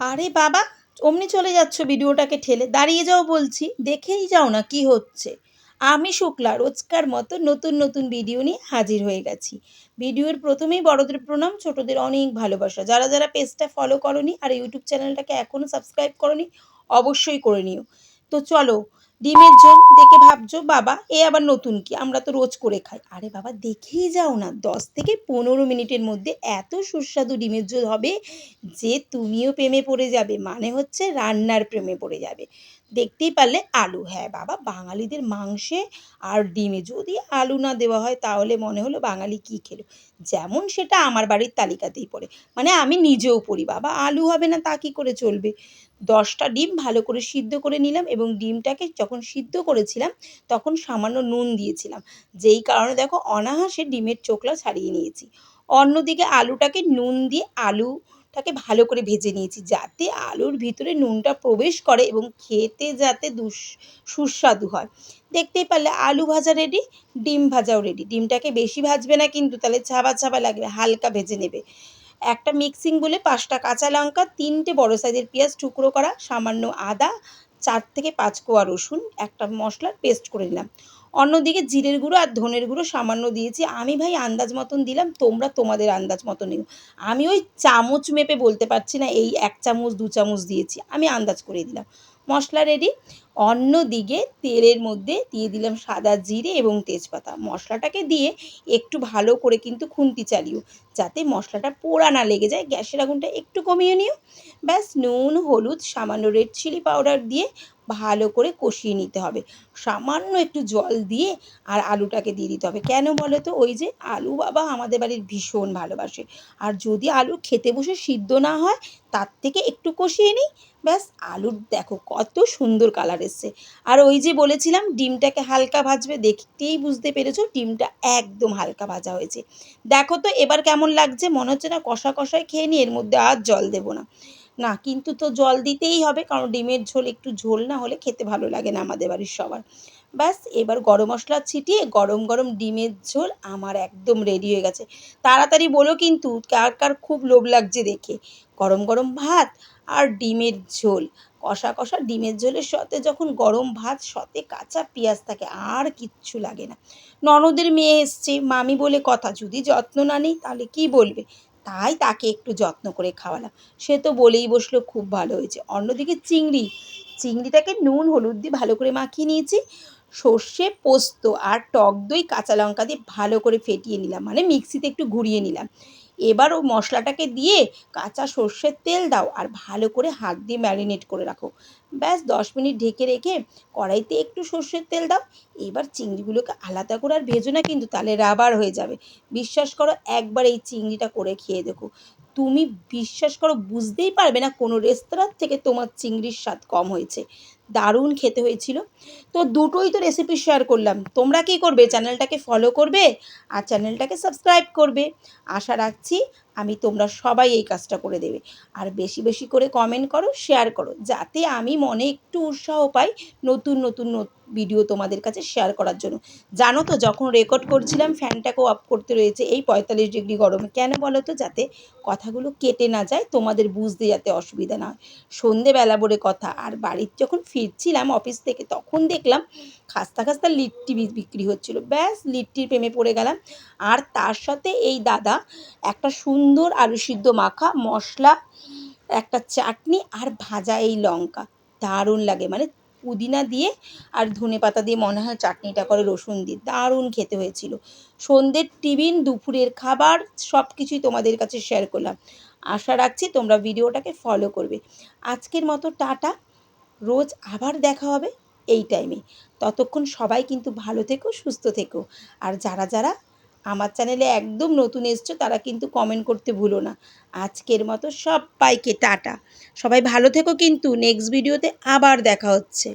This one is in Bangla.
আরে বাবা, অমনি চলে যাচ্ছ ভিডিওটাকে ঠেলে। দাঁড়িয়ে যাও বলছি, দেখেই যাও না কি হচ্ছে। আমি শুক্লা, রোজকার মতো নতুন নতুন ভিডিও নিয়ে হাজির হয়ে গেছি। ভিডিওর প্রথমেই বড়দের প্রণাম, ছোটদের অনেক ভালোবাসা। যারা যারা পেজটা ফলো করনি আর ইউটিউব চ্যানেলটাকে এখনও সাবস্ক্রাইব করনি, অবশ্যই করে নিও। তো চলো ডিমের ঝোল দেখে ভাবছ, বাবা, এ আবার নতুন কি? আমরা তো রোজ করে খাই। আরে বাবা, দেখেই যাও না, দশ থেকে পনেরো মিনিটের মধ্যে এত সুস্বাদু ডিমের ঝোল হবে যে তুমিও প্রেমে পড়ে যাবে মানে হচ্ছে রান্নার প্রেমে পড়ে যাবে। দেখতেই পারলে আলু। হ্যাঁ বাবা, বাঙালিদের মাংসে আর ডিমে যদি আলু না দেওয়া হয় তাহলে মনে হলো বাঙালি কী খেলো। যেমন সেটা আমার বাড়ির তালিকাতেই পড়ে। মানে আমি নিজেও পড়ি বাবা, আলু হবে না তা কী করে চলবে? দশটা ডিম ভালো করে সিদ্ধ করে নিলাম এবং ডিমটাকে যখন সিদ্ধ করেছিলাম তখন সামান্য নুন দিয়েছিলাম। যেই কারণে দেখো অনাহাসে ডিমের চোখলা ছাড়িয়ে নিয়েছি। অন্যদিকে আলুটাকে নুন দিয়ে আলুটাকে ভালো করে ভেজে নিয়েছি যাতে আলুর ভিতরে নুনটা প্রবেশ করে এবং খেতে যাতে সুস্বাদু হয়। দেখতেই পারলে আলু ভাজা রেডি ডিম ভাজাও রেডি ডিমটাকে বেশি ভাজবে না কিন্তু তাহলে ছাবা ছাবা লাগবে, হালকা ভেজে নেবে। একটা মিক্সিং বলে পাঁচটা কাঁচা লঙ্কা, তিনটে বড় সাইজের পেঁয়াজ টুকরো করা, সামান্য আদা, চার থেকে পাঁচ কোয়া রসুন, একটা মশলার পেস্ট করে নিলাম। অন্যদিকে জিরের গুঁড়ো আর ধনের গুঁড়ো সামান্য দিয়েছি। আমি ভাই আন্দাজ মতন দিলাম, তোমরা তোমাদের আন্দাজ মতো নিও। আমি ওই চামচ মেপে বলতে পারছি না, এই এক চামচ, দু চামচ দিয়েছি। আমি আন্দাজ করে দিলাম। মশলা রেডি অন্যদিকে তেলের মধ্যে দিয়ে দিলাম সাদা জিরে এবং তেজপাতা। মশলাটাকে দিয়ে একটু ভালো করে কিন্তু খুন্তি চালিও, যাতে মশলাটা পোড়া না লেগে যায়, গ্যাসের আগুনটা একটু কমিয়ে নিও। ব্যাস, নুন, হলুদ, সামান্য রেড চিলি পাউডার দিয়ে ভালো করে কষিয়ে নিতে হবে। সামান্য একটু জল দিয়ে আর আলুটাকে দিয়ে দিতে হবে। কেন বলো তো? ওই যে আলু বাবা আমাদের বাড়ির ভীষণ ভালোবাসে। আর যদি আলু খেতে বসে সিদ্ধ না হয়, তার থেকে একটু কষিয়ে নিই। ব্যাস, আলুর দেখো কত সুন্দর কালার এসছে। আর ওই যে বলেছিলাম, ডিমটাকে হালকা ভাজবে, দেখতেই বুঝতে পেরেছ, ডিমটা একদম হালকা ভাজা হয়েছে। দেখো তো, এবার কেমন লাগছে? মনে হচ্ছে না কষা কষায় খেয়ে নিই, এর মধ্যে আর জল দেবো না। না, কিন্তু তো জল দিতেই হবে, কারণ ডিমের ঝোল একটু ঝোল না হলে খেতে ভালো লাগে না আমাদের বাড়ির সবার। ব্যাস, এবার গরম মশলা ছিটিয়ে গরম গরম ডিমের ঝোল আমার একদম রেডি হয়ে গেছে। তাড়াতাড়ি বলো কিন্তু, কার কার খুব লোভ লাগছে দেখে? গরম গরম ভাত আর ডিমের ঝোল। কষা কষা ডিমের ঝোলের সাথে যখন গরম ভাত সতে কাঁচা পেঁয়াজ থাকে, আর কিচ্ছু লাগে না। ননদের মেয়ে এসছে, মামি বলে কথা, যদি যত্ন না নিই, তাহলে কি বলবে? তাই তাকে একটু যত্ন করে খাওয়ালাম। সে তো বলেই বসল, খুব ভালো হয়েছে। অন্যদিকে চিংড়ি, চিংড়িটাকে নুন, হলুদ দিয়ে ভালো করে মাখিয়ে নিয়েছি। সর্ষে, পোস্ত আর টক দই, কাঁচা লঙ্কা দিয়ে ভালো করে ফেটিয়ে নিলাম। মানে মিক্সিতে একটু ঘুরিয়ে নিলাম। এবার ও মশলাটাকে দিয়ে কাঁচা সর্ষের তেল দাও আর ভালো করে হাত দিয়ে ম্যারিনেট করে রাখো। ব্যাস, দশ মিনিট ঢেকে রেখে কড়াইতে একটু সর্ষের তেল দাও। এবার চিংড়িগুলোকে আলাদা করে আর ভেজো না কিন্তু তাহলে রাবার হয়ে যাবে। বিশ্বাস করো, একবার এই চিংড়িটা করে খেয়ে দেখো। তুমি বিশ্বাস করো, বুঝতেই পারবে না কোনো রেস্তোরাঁর থেকে তোমার চিংড়ির স্বাদ কম হয়েছে। দারুণ খেতে হয়েছিল। তো দুটোই তো রেসিপি শেয়ার করলাম। তোমরা কি করবে? চ্যানেলটাকে ফলো করবে আর চ্যানেলটাকে সাবস্ক্রাইব করবে। আশা রাখছি আমি তোমরা সবাই এই কাজটা করে দেবে। আর বেশি বেশি করে কমেন্ট করো শেয়ার করো, যাতে আমি মনে একটু উৎসাহ পাই নতুন নতুন ভিডিও তোমাদের কাছে শেয়ার করার জন্য। জানো তো, যখন রেকর্ড করছিলাম ফ্যানটাকেও অফ করতে রয়েছে। এই পঁয়তাল্লিশ ডিগ্রি গরমে কেন বলো তো? যাতে কথাগুলো কেটে না যায়, তোমাদের বুঝতে যাতে অসুবিধা না হয়। সন্ধেবেলা বলে কথা, আর বাড়ির যখন ফিরছিলাম অফিস থেকে, তখন দেখলাম খাস্তা খাস্তা লিট্টি বিক্রি হচ্ছিল। ব্যাস, লিট্টির প্রেমে পড়ে গেলাম। আর তার সাথে এই দাদা একটা সুন্দর আলু সিদ্ধ মাখা, মশলা, একটা চাটনি আর ভাজা এই লঙ্কা। দারুণ লাগে মানে পুদিনা দিয়ে আর ধনে পাতা দিয়ে মনে হয় চাটনিটা করে রসুন দিয়ে। দারুণ খেতে হয়েছিল। সন্ধ্যের টিফিন, দুপুরের খাবার সব কিছুই তোমাদের কাছে শেয়ার করলাম। আশা রাখছি তোমরা ভিডিওটাকে ফলো করবে। আজকের মতো টাটা। রোজ আবার দেখা হবে এই টাইমে ততক্ষণ সবাই কিন্তু ভালো থেকো, সুস্থ থেকো। আর যারা যারা আমার চ্যানেলে একদম নতুন এসছো, তারা কিন্তু কমেন্ট করতে ভুলো না। আজকের মতো সব পাইকে টাটা। সবাই ভালো থেকো কিন্তু। নেক্সট ভিডিওতে আবার দেখা হচ্ছে।